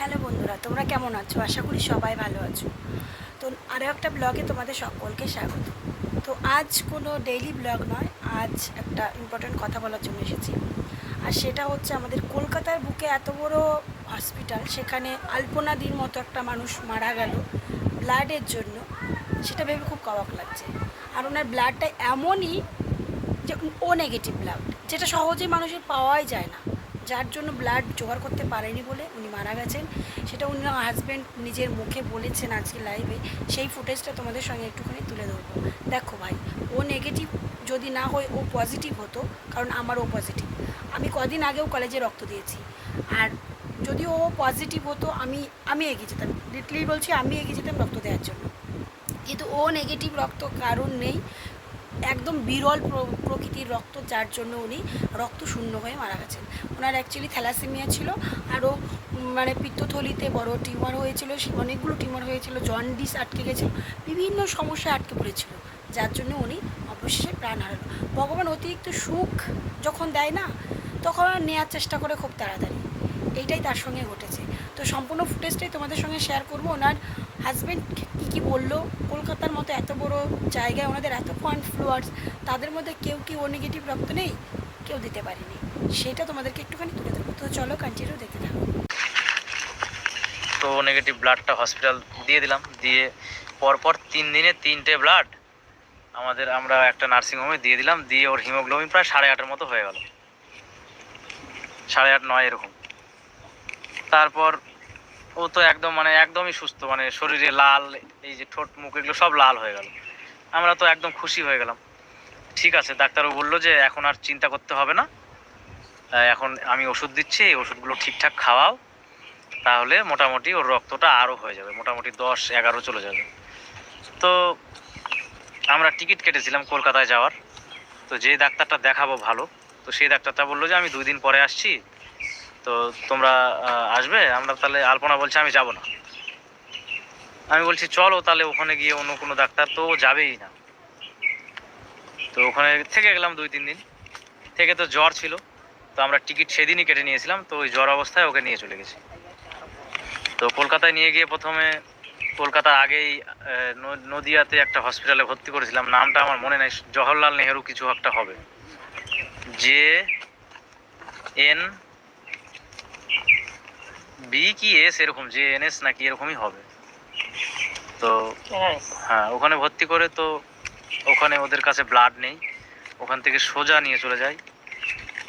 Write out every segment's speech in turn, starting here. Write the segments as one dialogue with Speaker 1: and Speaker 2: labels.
Speaker 1: Hello বন্ধুরা, তোমরা কেমন আছো? আশা করি সবাই ভালো আছো। তো আরও একটা ব্লগে তোমাদের সকলকে স্বাগত। তো আজ কোনো ডেইলি ব্লগ নয়, আজ একটা ইম্পর্ট্যান্ট কথা বলার জন্য এসেছি। আর সেটা হচ্ছে আমাদের কলকাতার বুকে এত বড় হসপিটাল সেখানে আলপনা দিন মতো একটা মানুষ মারা গেল ব্লাডের জন্য। সেটা ভেবে খুব অবাক লাগছে। আর ওনার ব্লাডটা এমনই যে ও নেগেটিভ ব্লাড যেটা সহজে মানুষের পাওয়াই যায় না। যার জন্য ব্লাড জোগাড় করতে পারেনি বলে উনি মারা গেছেন। সেটা উনি হাজব্যান্ড নিজের মুখে বলেছেন আজকে লাইভে সেই ফুটেজটা তোমাদের সঙ্গে একটুখানি তুলে ধরবো। দেখো ভাই, ও নেগেটিভ যদি না হয়, ও পজিটিভ হতো, কারণ আমার ও পজিটিভ আমি কদিন আগেও কলেজে রক্ত দিয়েছি। আর যদি ও পজিটিভ হতো, আমি আমি এগিয়ে যেতাম। লিটলি বলছি, আমি এগিয়ে যেতাম রক্ত দেওয়ার জন্য। কিন্তু ও নেগেটিভ রক্ত কারণ নেই। একদম বিরল প্র- প্রকৃতির রক্ত, যার জন্য উনি রক্ত শূন্য হয়ে মারা গেছেন। ওনার অ্যাকচুয়ালি থ্যালাসেমিয়া ছিল আরও মানে পিত্তথলিতে বড় টিউমার হয়েছিল, সে- অনেকগুলো টিউমার হয়েছিল, জন্ডিস আটকে গেছিল, বিভিন্ন সমস্যায় আটকে পড়েছিল, যার জন্য উনি অবশেষে প্রাণ হারালো। ভগবান অতিরিক্ত সুখ যখন দেয় না, তখন নেওয়ার চেষ্টা করে খুব তাড়াতাড়ি। এইটাই তার সঙ্গে ঘটেছে। তো সম্পূর্ণ ফুটেজটাই তোমাদের সঙ্গে শেয়ার করব। ওনার হাজব্যান্ড কী কী বলল? কলকাতার মতো এত বড় জায়গায় ওনাদের এত পয়েন্ট ফ্লোয়ার্স তাদের মধ্যে কেউ কি ও নেগেটিভ রক্ত নেই? কেউ দিতে পারেনি। সেটা তোমাদেরকে একটুখানি তুলে ধরবো। তো চলো কন্টিনিউ দেখতে থাকো।
Speaker 2: তো নেগেটিভ ব্লাডটা হসপিটাল দিয়ে দিলাম। দিয়ে পরপর তিন দিনে তিনটে ব্লাড আমাদের আমরা একটা নার্সিংহোমে দিয়ে দিলাম। দিয়ে ওর হিমোগ্লোবিন প্রায় সাড়ে আটের মতো হয়ে গেল। সাড়ে আট, নয় এরকম। তারপর ও তো একদম মানে একদমই সুস্থ মানে শরীরে লাল, এই যে ঠোঁট, মুখ এগুলো সব লাল হয়ে গেল। আমরা তো একদম খুশি হয়ে গেলাম। ঠিক আছে, ডাক্তারও বলল যে এখন আর চিন্তা করতে হবে না। এখন আমি ওষুধ দিচ্ছি, এই ওষুধগুলো ঠিকঠাক খাওয়াও। তাহলে মোটামুটি ওর রক্তটা আরও হয়ে যাবে, মোটামুটি দশ এগারো চলে যাবে। তো আমরা টিকিট কেটেছিলাম কলকাতায় যাওয়ার। তো যে ডাক্তারটা দেখাবো ভালো, তো সেই ডাক্তারটা বলল যে আমি দুই দিন পরে আসছি তো তোমরা আসবে? আমরা তাহলে আলপনা বলছে, আমি যাব না। আমি বলছি, চলো তাহলে ওখানে গিয়ে অন্য কোনো ডাক্তার তো যাবেই না। তো ওখানে থেকে গেলাম দুই তিন দিন। থেকে তো জ্বর ছিল। তো আমরা টিকিট সেদিনই কেটে নিয়েছিলাম। তো ওই জ্বর অবস্থায় ওকে নিয়ে চলে গেছি। তো কলকাতায় নিয়ে গিয়ে প্রথমে কলকাতার আগেই নদিয়াতে একটা হসপিটালে ভর্তি করেছিলাম। নামটা আমার মনে নাই। জওহরলাল নেহেরু কিছু একটা হবে। জে এন বি কি এস এরকম জে এন এস নাকি এরকমই হবে। তো হ্যাঁ ওখানে ভর্তি করে তো ওখানে ওদের কাছে ব্লাড নেই। ওখান থেকে সোজা নিয়ে চলে যায়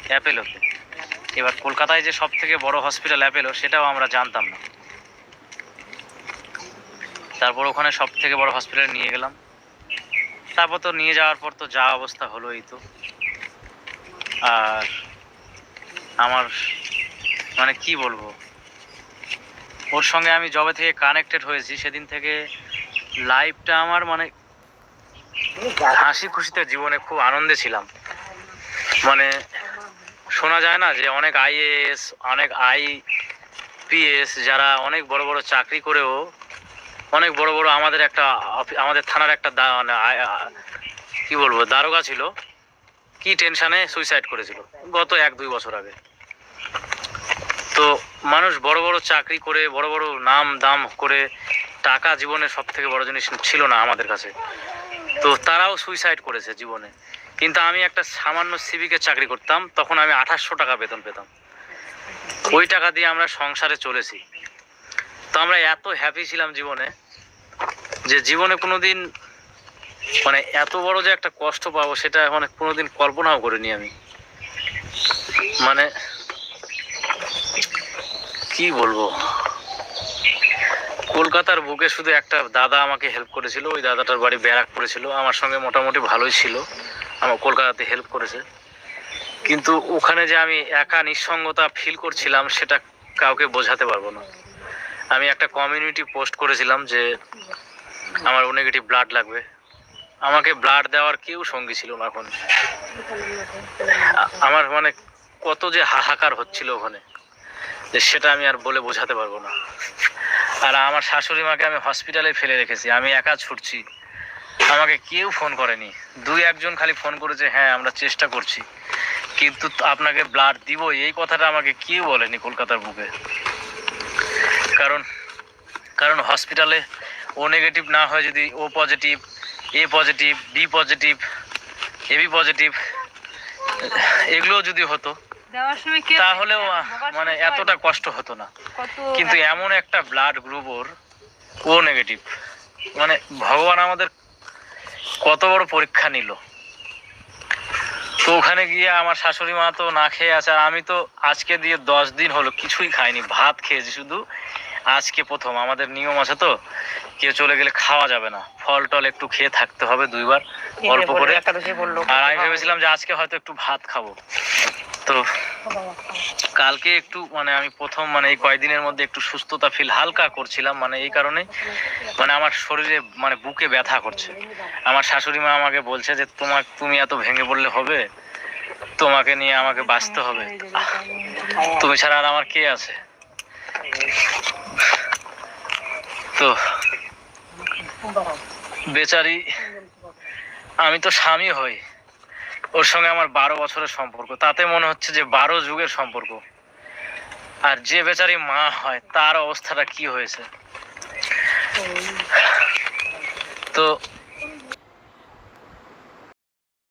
Speaker 2: অ্যাপেলোতে। এবার কলকাতায় যে সব থেকে বড় হসপিটাল অ্যাপেলো সেটাও আমরা জানতাম না। তারপর ওখানে সব থেকে বড় হসপিটালে নিয়ে গেলাম। তারপর তো নিয়ে যাওয়ার পর তো যা অবস্থা হলো এই তো। আর আমার মানে কি বলব? ওর সঙ্গে আমি জবে থেকে কানেক্টেড হয়েছি। সেদিন থেকে লাইফটা আমার মানে হাসি খুশিতে জীবনে খুব আনন্দে ছিলাম। মানে শোনা যায় না যে অনেক আইএএস অনেক আই আইপিএস যারা অনেক বড় বড় চাকরি করেও, অনেক বড় বড় আমাদের একটা আমাদের থানার একটা মানে কি বলব, দারোগা ছিল। কি টেনশনে সুইসাইড করেছিল। গত এক দুই বছর আগে। তো মানুষ বড় বড় চাকরি করে, বড় বড় নাম দাম করে টাকা জীবনের সব থেকে বড় জিনিস ছিল না আমাদের কাছে। তো তারাও সুইসাইড করেছে জীবনে। কিন্তু আমি একটা সামান্য সিভিকে চাকরি করতাম, তখন আমি আঠাশশো টাকা বেতন পেতাম। ওই টাকা দিয়ে আমরা সংসারে চলেছি। তো আমরা এত হ্যাপি ছিলাম জীবনে যে জীবনে কোনোদিন মানে এত বড় যে একটা কষ্ট পাবো, সেটা মানে কোনোদিন কল্পনাও করিনি আমি। মানে কি বলব? কলকাতার বুকে শুধু একটা দাদা আমাকে হেল্প করেছিল, ওই দাদাটার বাড়ি ব্যারাক ছিল আমার সঙ্গে মোটামুটি ভালোই ছিল, আমার কলকাতাতে হেল্প করেছে। কিন্তু ওখানে যে আমি একা নিঃসঙ্গতা ফিল করছিলাম, সেটা কাউকে বোঝাতে পারব না। আমি একটা কমিউনিটি পোস্ট করেছিলাম যে আমার ও নেগেটিভ ব্লাড লাগবে। আমাকে ব্লাড দেওয়ার কেউ সঙ্গী ছিল না এখন। আমার মানে কত যে হাহাকার হচ্ছিল ওখানে। যে সেটা আমি আর বলে বোঝাতে পারব না। আর আমার শাশুড়ি মাকে আমি হসপিটালে ফেলে রেখেছি। আমি একা ছুটছি। আমাকে কেউ ফোন করেনি। দুই একজন খালি ফোন করেছে হ্যাঁ আমরা চেষ্টা করছি। কিন্তু আপনাকে ব্লাড দিব। এই কথাটা আমাকে কেউ বলেনি কলকাতার বুকে। কারণ কারণ হসপিটালে ও নেগেটিভ না হয় যদি O positive A positive B positive A B positive এগুলো যদি হতো তাহলেও মানে এতটা কষ্ট হতো না। কিন্তু এমন একটা ব্লাড গ্রুপ ওর ও নেগেটিভ মানে ভগবান আমাদের কত বড় পরীক্ষা নিল। তো ওখানে গিয়ে আমার শাশুড়ি মা তো না খেয়ে আছে আর আমি তো আজকে দিয়ে দশ দিন হলো কিছুই খাইনি ভাত খেয়েছি শুধু। আজকে প্রথম আমাদের নিয়ম আছে তো কেউ চলে গেলে খাওয়া যাবে না। ফল টল একটু খেয়ে থাকতে হবে দুইবার অল্প করে। আর আমি ভেবেছিলাম যে আজকে হয়তো একটু ভাত খাব। তো কালকে একটু মানে আমি প্রথম মানে এই কয়েকদিনের মধ্যে একটু সুস্থতা ফিল হালকা করছিলাম মানে এই কারণে মানে আমার শরীরে মানে বুকে ব্যথা করছে। আমার শাশুড়ি মা আমাকে বলছে যে তোমার তুমি এত ভেঙে পড়লে হবে? তোমাকে নিয়ে আমাকে বাঁচতে হবে। তুমি ছাড়া আর আমার কে আছে? তো বেচারি, আমি তো স্বামী হই। ওর সঙ্গে আমার বারো বছরের সম্পর্ক। তাতে মনে হচ্ছে যে বারো যুগের সম্পর্ক। আর যে বেচারি মা হয়, তার অবস্থাটা কি হয়েছে? তো